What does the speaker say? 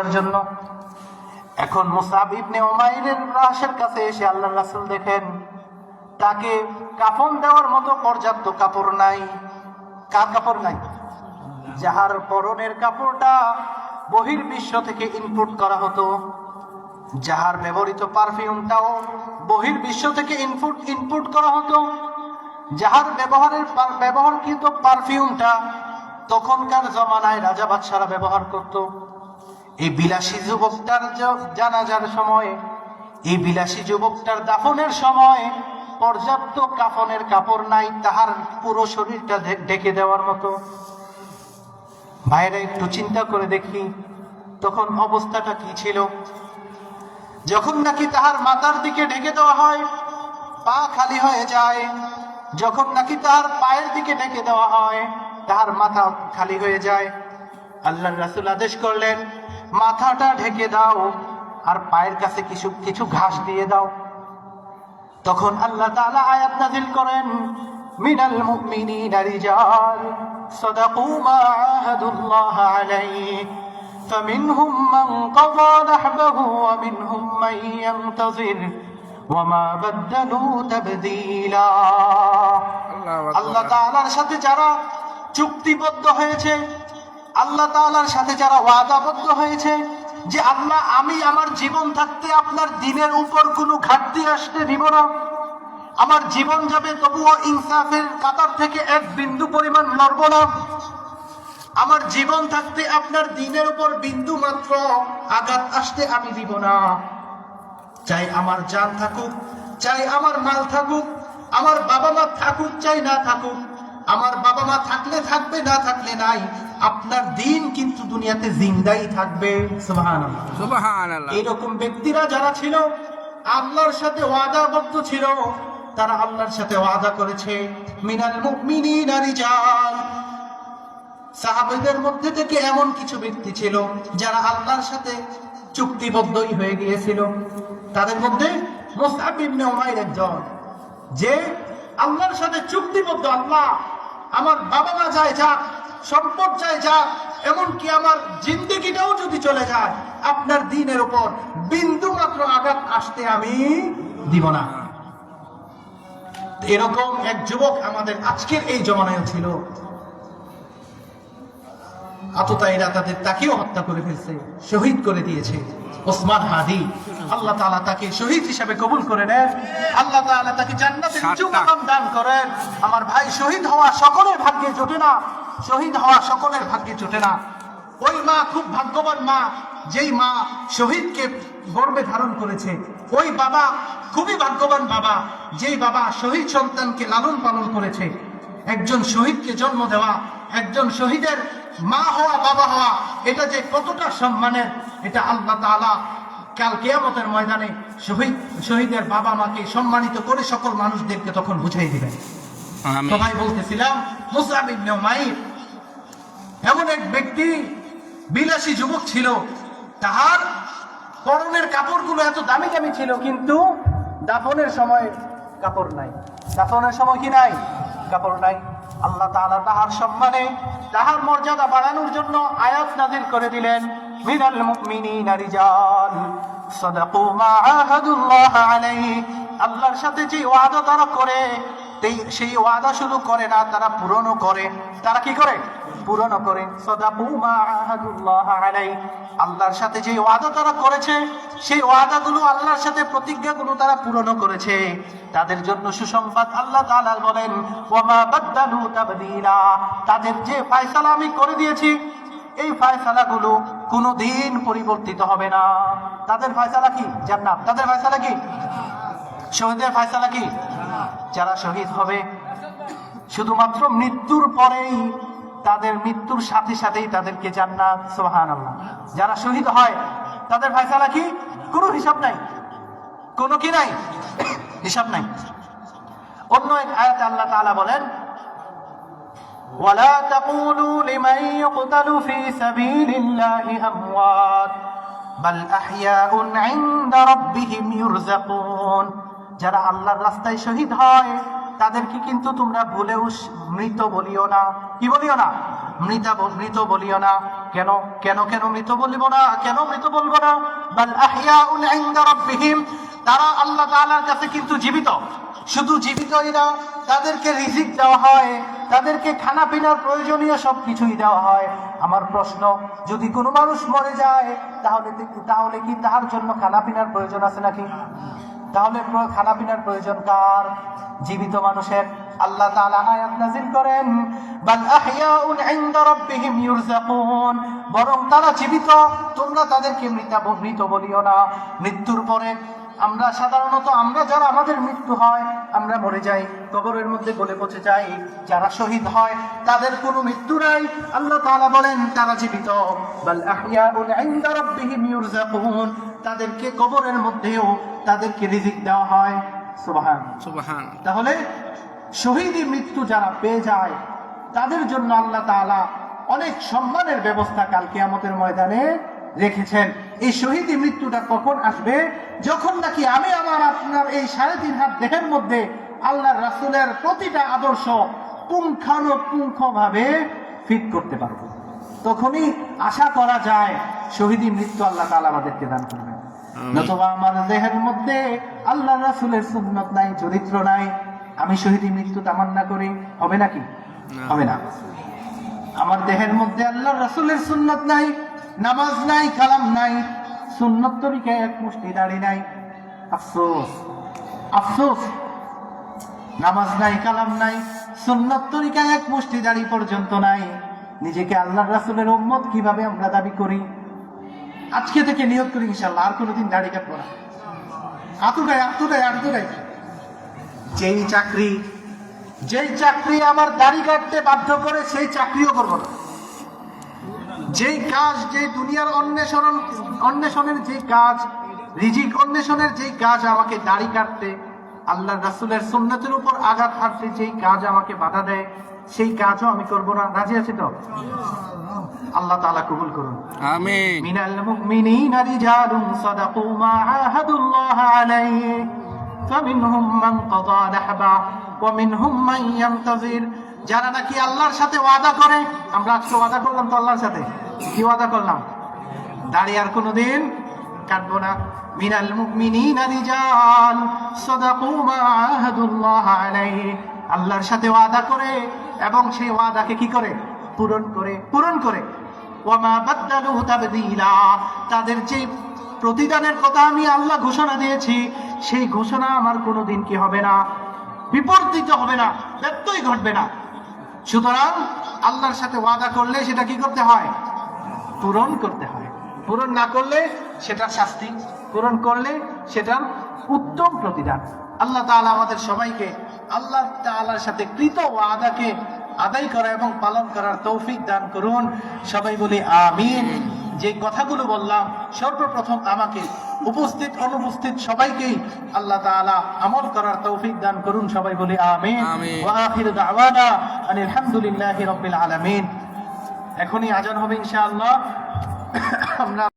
জন্য। এখন মুসাব ইবনে উমাইরের রাসের কাছে এসে আল্লাহ রাসূল দেখেন, তাকে কাফন দেওয়ার মতো পর্যাপ্ত কাপড় নাই। কার কাপড় নাই? যাহার পরনের কাপড়টা বহির্বিশ্ব থেকে ইনপুট করা হতো। যাহার ব্যবহৃত পারফিউমটাও বহির্বিশ্ব থেকে ইনপুট ইনপুট করা হতো। যাহার ব্যবহারের ব্যবহারকৃত পারফিউমটা তখনকার জমানায় রাজা বাদশারা ব্যবহার করত। এই বিলাসী যুবকটার জানাজার সময়, এই বিলাসী যুবকটার দাফনের সময় পর্যাপ্ত কাফনের কাপড় নাই, তাহার পুরো শরীরটা ঢেকে দেওয়ার মতো। বাইরে একটু চিন্তা করে দেখি, তখন অবস্থাটা কি ছিল? যখন নাকি তাহার মাথার দিকে ঢেকে দেওয়া হয়, পা খালি হয়ে যায়, যখন নাকি তাহার পায়ের দিকে ঢেকে দেওয়া হয়, তাহার মাথা খালি হয়ে যায়। আল্লাহ রাসুল আদেশ করলেন মাথাটা ঢেকে দাও আর পায়ের কাছে কিছু কিছু ঘাস দিয়ে দাও তখন আল্লাহ তাআলা আয়াত নাজিল করেন মিনাল মুমিনিনা রিজাল সাদাকু মা আহাদুল্লাহ আলাইহি فمنهم من قضى نحبه ومنهم من ينتظر وما بدلوا تبديلا আল্লাহ তাআলার সাথে যারা চুক্তিবদ্ধ হয়েছে আল্লাহ তাআলার সাথে যারা ওয়াদাবদ্ধ হয়েছে, যে আল্লাহ, আমি আমার জীবন থাকতে আপনার দিনের উপর কোনো ঘাটতি আসতে দিব না। আমার জীবন যাবে, তবুও ইনসাফের কাতার থেকে এক বিন্দু পরিমাণ লড়ব না। আমার জীবন থাকতে আপনার দিনের উপর বিন্দু মাত্র আঘাত আসতে আমি দিব না। চাই আমার জান থাকুক, চাই আমার মাল থাকুক, আমার বাবা মা থাকুক, চাই না থাকুক আমার বাবা মা থাকলে থাকবে না থাকলে নাই। আপনার দিন কিন্তু দুনিয়াতে জিন্দাই থাকবে। এরকম ব্যক্তিরা যারা ছিল আল্লাহর সাথে ওয়াদাবদ্ধ ছিল তারা আল্লাহর সাথে ওয়াদা করেছে মিনাল মুমিনিনা রিজাল। সাহাবাদের মধ্যে থেকে এমন কিছু ব্যক্তি ছিল যারা আল্লাহর সাথে চুক্তিবদ্ধই হয়ে গিয়েছিল। তাদের মধ্যে ইবনে উমাইর একজন যে আল্লাহর সাথে চুক্তিবদ্ধ আল্লাহ। আমার বাবা মা যায় যাক সম্পদ যায় যাক এমনকি আমার জিন্দেগিটাও যদি চলে যায়, আপনার দিনের উপর বিন্দু মাত্র আঘাত আসতে আমি দিব না। এরকম এক যুবক আমাদের আজকের এই জমানায় ছিল। আততায়ীরা তাদের তাকেও হত্যা করে ফেলছে শহীদ করে দিয়েছে। ওসমান হাদি আল্লাহ তাআলা তাকে শহীদ হিসাবে কবুল করে নেন। আল্লাহ তাআলা তাকে উঁচু মাকাম দান করেন। আমার ভাই শহীদ হওয়া সকলের ভাগ্যে জোটে না। শহীদ হওয়া সকলের ভাগ্যে জোটে না। ওই মা খুব ভাগ্যবান মা যেই মা শহীদকে গর্বে ধারণ করেছে ওই বাবা খুবই ভাগ্যবান বাবা যেই বাবা শহীদ সন্তানকে লালন পালন করেছে। একজন শহীদকে জন্ম দেওয়া একজন শহীদের মা হওয়া বাবা হওয়া এটা যে কতটা সম্মানের এটা আল্লাহ তাআলা কাল কেয়ামতের ময়দানে শহীদ শহীদের বাবা মাকে সম্মানিত করে সকল মানুষদেরকে তখন বুঝাই দিবেন। সবাই বলতেছিলাম মুসাব ইবনে এমন এক ব্যক্তি বিলাসী যুবক ছিল তাহার পরনের কাপড়গুলো এত দামি দামি ছিল কিন্তু দাফনের সময় কাপড় নাই। দাফনের সময় কি নাই? কাপড় নাই। আল্লাহ তাআলা তাহার সম্মানে তাহার মর্যাদা বাড়ানোর জন্য আয়াত নাজিল করে দিলেন, মিনাল মুমিনিনা রিজাল সাদাকু মা আহাদুল্লাহ আলাইহি। আল্লাহর সাথে যে ওয়াদা তারা করে সেই ওয়াদা শুধু করে না, তারা পূরণও করে। তারা কি করে? পূরণও করে সাদাকু মা আহাদুল্লাহ আল্লাহর সাথে যে ওয়াদা তারা করেছে, সেই ওয়াদাগুলো আল্লাহর সাথে প্রতিজ্ঞাগুলো তারা পূরণও করেছে। তাদের জন্য সুসংবাদ আল্লাহ বলেন তাদের যে ফয়সালা আমি করে দিয়েছি, এই ফয়সালাগুলো কোনোদিন পরিবর্তিত হবে না। তাদের ফয়সালা কি? জান্নাত। তাদের ফয়সালা কি? শহীদের ফায়সালা কি? যারা শহীদ হবে, শুধুমাত্র মৃত্যুর পরেই তাদের মৃত্যুর সাথে সাথেই তাদেরকে জান্নাত সুবহানাল্লাহ যারা শহীদ হয় তাদের ফয়সালা কি কোনো হিসাব নাই কোনো কি নাই হিসাব নাই অন্য এক আয়াতে আল্লাহ তাআলা বলেন ولا تقولوا لمن يقتل في سبيل الله أموات بل أحياء عند ربهم يرزقون যারা আল্লাহর রাস্তায় শহীদ হয় তাদেরকে কিন্তু তোমরা ভুলেও স- মৃত বলিও না কি বলিও না? মৃতা মৃত বলিও না। কেন কেন কেন মৃত বলিব না? কেন মৃত বলব না? বাল আহইয়াউন ইনদা রাব্বিহিম। তারা আল্লাহ তাআলার কাছে কিন্তু জীবিত। শুধু জীবিতই না, তাদেরকে রিজিক দেওয়া হয়, তাদেরকে খানা পিনার প্রয়োজনীয় সব কিছুই দেওয়া হয়। আমার প্রশ্ন, যদি কোনো মানুষ মরে যায়, তাহলে তাহলে কি তাহার জন্য খানা পিনার প্রয়োজন আছে নাকি? তাহলে খানা পিনার প্রয়োজন কার? জীবিত মানুষের। আল্লাহ তাআলা আয়াত নাযিল করেন বাল আহইয়াউন ইনদা রাব্বিহিম ইউরযাকুন বরং তারা জীবিত তোমরা তাদেরকে মৃত বলিও না। মৃত্যুর পরে আমরা সাধারণত আমরা যারা আমাদের মৃত্যু হয় আমরা মরে যাই কবরের মধ্যে গলে পচে যাই। যারা শহীদ হয় তাদের কোনো মৃত্যু নাই। আল্লাহ তাআলা বলেন তারা জীবিত। বাল আহইয়াউন ইনদা রাব্বিহিম ইউরযাকুন তাদেরকে কবরের মধ্যেও তাদেরকে রিজিক দেওয়া হয়। সুবহান। সুবহান। তাহলে শহীদি মৃত্যু যারা পেয়ে যায় তাদের জন্য আল্লাহ তাআলা অনেক সম্মানের ব্যবস্থা কাল কিয়ামতের ময়দানে রেখেছেন। এই শহীদি মৃত্যুটা কখন আসবে? যখন নাকি আমি আমার আপনার এই সাড়ে তিন হাত দেহের মধ্যে আল্লাহর রাসূলের প্রতিটা আদর্শ পুঙ্খানুপুঙ্খ ভাবে ফিট করতে পারব। তখনই আশা করা যায় শহীদি মৃত্যু আল্লাহ তাআলা আমাদেরকে দান করবেন। নতুবা আমার দেহের মধ্যে আল্লাহ রাসূলের সুন্নত নাই চরিত্র নাই আমি শহীদি মৃত্যু তামান্না করি হবে নাকি? হবে না। আমার দেহের মধ্যে আল্লাহ রসুলের সুন্নত নাই নামাজ নাই কালাম নাই সুন্নত তরিকায় এক মুষ্টি দাড়ি নাই। আফসোস আফসোস। নামাজ নাই কালাম নাই সুন্নত তরিকায় এক মুষ্টি দাড়ি পর্যন্ত নাই। নিজেকে আল্লাহ রাসূলের উম্মত কীভাবে আমরা দাবি করি? আজকে থেকে নিয়োগ করি ইনশাল্লাহ আর কোনোদিন দাড়ি কাটবো না। আতুটাই আতুটাই আতুটাই যেই চাকরি যেই চাকরি আমার দাড়ি কাটতে বাধ্য করে সেই চাকরিও করব না। যেই কাজ যে দুনিয়ার অন্বেষণ অন্বেষণের যে কাজ রিজিক অন্বেষণের যেই কাজ আমাকে দাড়ি কাটতে আল্লাহ রাসুলের সুন্নতের উপর আঘাত হাঁটতে যেই কাজ আমাকে বাধা দেয় সেই কাজও আমি করব না। রাজি আছি তো? আল্লাহ তাআলা কবুল করুন। আমি মিনাল মুমিনিনা রিজালুন সাদাকু মা আহাদুল্লাহ আলাইহি। فمنهم من قضى نحبه ومنهم من ينتظر যারা নাকি আল্লাহর সাথে ওয়াদা করে আমরা আজকে ওয়াদা করলাম তো আল্লাহর সাথে কি ওয়াদা করলাম দাঁড়িয়ে আর কোনোদিন কাটবো না মিনাল মুমিনিনা রিজাল সাদাকু মা আহাদুল্লাহ আলাইহি আল্লাহর সাথে ওয়াদা করে এবং সেই ওয়াদাকে কি করে পূরণ করে পূরণ করে ওয়ামা বাদদালু তাবদীলা তাদের যে প্রতিদানের কথা আমি আল্লাহ ঘোষণা দিয়েছি সেই ঘোষণা আমার কোনোদিন কি হবে না? বিপর্তিত হবে না, ব্যত্যয় ঘটবে না। সুতরাং আল্লাহর সাথে ওয়াদা করলে সেটা কি করতে হয়? পূরণ করতে হয়। পূরণ না করলে সেটার শাস্তি, পূরণ করলে সেটার উত্তম প্রতিদান। আল্লাহ তাআলা আমাদের সবাইকে, আল্লাহ তাআলার সাথে কৃত ওয়াদাকে আদায় করা এবং পালন করার তৌফিক দান করুন। সবাই বলি, আমিন। যে কথাগুলো বললাম, সর্বপ্রথম আমাকে উপস্থিত অনুপস্থিত সবাইকেই আল্লাহ তাআলা আমল করার তৌফিক দান করুন। সবাই বলে আমিন। আমিন। ওয়া আখিরু দাওয়ানা আনিল রাব্বিল আলামিন। এখনই আজান হবে ইনশাআল্লাহ। আমরা